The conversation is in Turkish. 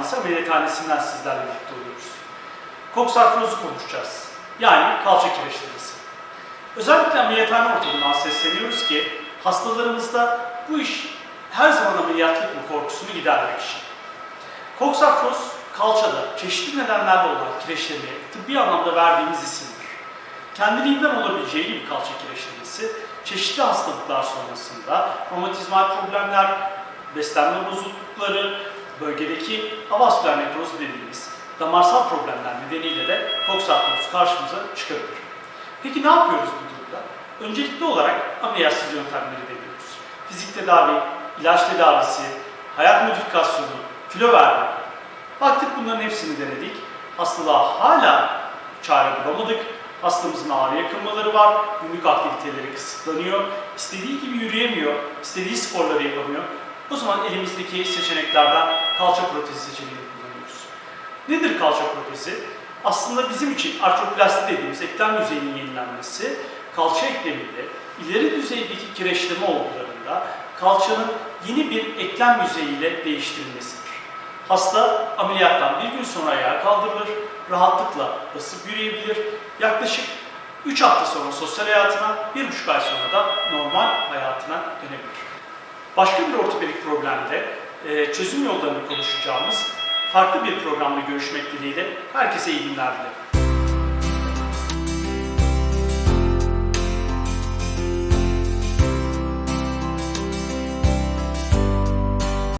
Hastanesi ameliyathanesinden sizlerle birlikte oluyoruz. Koksartrozu konuşacağız. Yani kalça kireçlemesi. Özellikle ameliyathane ortamından sesleniyoruz ki hastalarımızda bu iş her zaman ameliyatlık mı korkusunu gidermek için. Koksartroz kalçada çeşitli nedenlerle olan kireçlemeye tıbbi anlamda verdiğimiz isimdir. Kendiliğinden olabileceği gibi kalça kireçlemesi çeşitli hastalıklar sonrasında romatizmal problemler, beslenme bozuklukları, bölgedeki avasküler nekroz dediğimiz damarsal problemler nedeniyle de koksartroz karşımıza çıkabilir. Peki ne yapıyoruz bu durumda? Öncelikli olarak ameliyatsız yöntemleri deniyoruz. Fizik tedavi, ilaç tedavisi, hayat modifikasyonu, kilo verme. Baktık bunların hepsini denedik. Hastalığa hala çare bulamadık. Hastamızın ağrı yakınmaları var, günlük aktiviteleri kısıtlanıyor, istediği gibi yürüyemiyor, istediği sporları yapamıyor. O zaman elimizdeki seçeneklerden kalça protezi seçeneğini kullanıyoruz. Nedir kalça protezi? Aslında bizim için artroplasti dediğimiz eklem yüzeyinin yenilenmesi, kalça ekleminde ileri düzeydeki kireçleme olgularında kalçanın yeni bir eklem yüzeyiyle değiştirilmesidir. Hasta ameliyattan bir gün sonra ayağa kaldırılır, rahatlıkla basıp yürüyebilir. Yaklaşık 3 hafta sonra sosyal hayatına, 1,5 ay sonra da normal hayatına dönebilir. Başka bir ortopedik problemde e, çözüm yollarını konuşacağımız farklı bir programda görüşmek dileğiyle herkese iyi günler dilerim.